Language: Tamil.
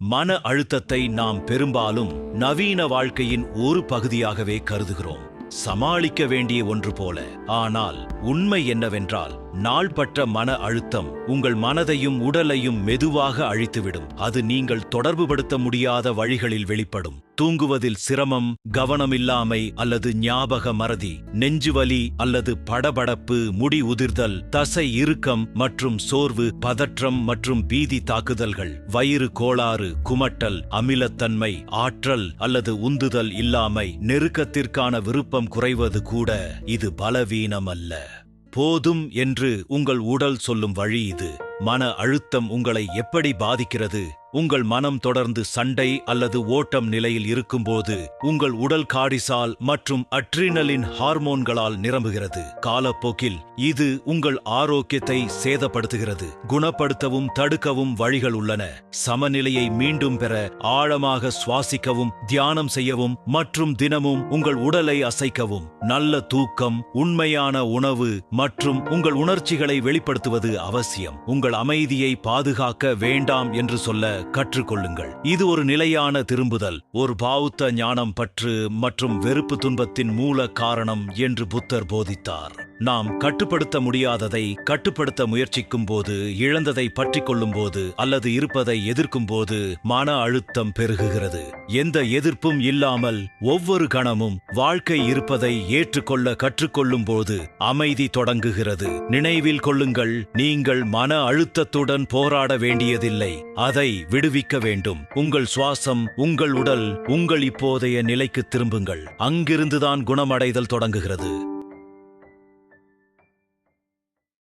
மன அழுத்தத்தை நாம் பெரும்பாலும் நவீன வாழ்க்கையின் ஒரு பகுதியாகவே கருதுகிறோம். சமாளிக்க வேண்டிய ஒன்று போல. ஆனால் உண்மை என்னவென்றால் நாள்பட்ட மன அழுத்தம் உங்கள் மனதையும் உடலையும் மெதுவாக அழித்துவிடும். அது நீங்கள் தொடர்புபடுத்த முடியாத வழிகளில் வெளிப்படும். தூங்குவதில் சிரமம் கவனமில்லாமை அல்லது ஞாபக மறதி நெஞ்சுவலி அல்லது படபடப்பு முடி உதிர்தல் தசை இறுக்கம் மற்றும் சோர்வு பதற்றம் மற்றும் பீதி தாக்குதல்கள் வயிறு கோளாறு குமட்டல் அமிலத்தன்மை ஆற்றல் அல்லது உந்துதல் இல்லாமை நெருக்கத்திற்கான விருப்பம் குறைவது கூட இது பலவீனம் அல்ல. போதும் என்று உங்கள் உடல் சொல்லும் வழி இது. மன அழுத்தம் உங்களை எப்படி பாதிக்கிறது? உங்கள் மனம் தொடர்ந்து சண்டை அல்லது ஓட்டம் நிலையில் இருக்கும்போது உங்கள் உடல் காடிசால் மற்றும் அட்ரினலின் ஹார்மோன்களால் நிரம்புகிறது. காலப்போக்கில் இது உங்கள் ஆரோக்கியத்தை சேதப்படுத்துகிறது. குணப்படுத்தவும் தடுக்கவும் வழிகள் உள்ளன. சமநிலையை மீண்டும் பெற ஆழமாக சுவாசிக்கவும் தியானம் செய்யவும் மற்றும் தினமும் உங்கள் உடலை அசைக்கவும். நல்ல தூக்கம் உண்மையான உணவு மற்றும் உங்கள் உணர்ச்சிகளை வெளிப்படுத்துவது அவசியம். உங்கள் அமைதியை பாதுகாக்க வேண்டாம் என்று சொல்ல கற்றுக்கொள்ளுங்கள். இது ஒரு நிலையான திரும்புதல். ஒரு பாவுத்த ஞானம் பற்று மற்றும் வெறுப்பு துன்பத்தின் மூல காரணம் என்று புத்தர் போதித்தார். நாம் கட்டுப்படுத்த முடியாததை கட்டுப்படுத்த முயற்சிக்கும் போது இழந்ததை பற்றி கொள்ளும் போது அல்லது இருப்பதை எதிர்க்கும் போது மன அழுத்தம் பெருகுகிறது. எந்த எதிர்ப்பும் இல்லாமல் ஒவ்வொரு கணமும் வாழ்க்கை இருப்பதை ஏற்றுக்கொள்ள கற்றுக்கொள்ளும் போது அமைதி தொடங்குகிறது. நினைவில் கொள்ளுங்கள் நீங்கள் மன அழுத்தத்துடன் போராட வேண்டியதில்லை. அதை விடுவிக்க வேண்டும். உங்கள் சுவாசம் உங்கள் உடல் உங்கள் இப்போதைய நிலைக்கு திரும்புங்கள். அங்கிருந்துதான் குணமடைதல் தொடங்குகிறது.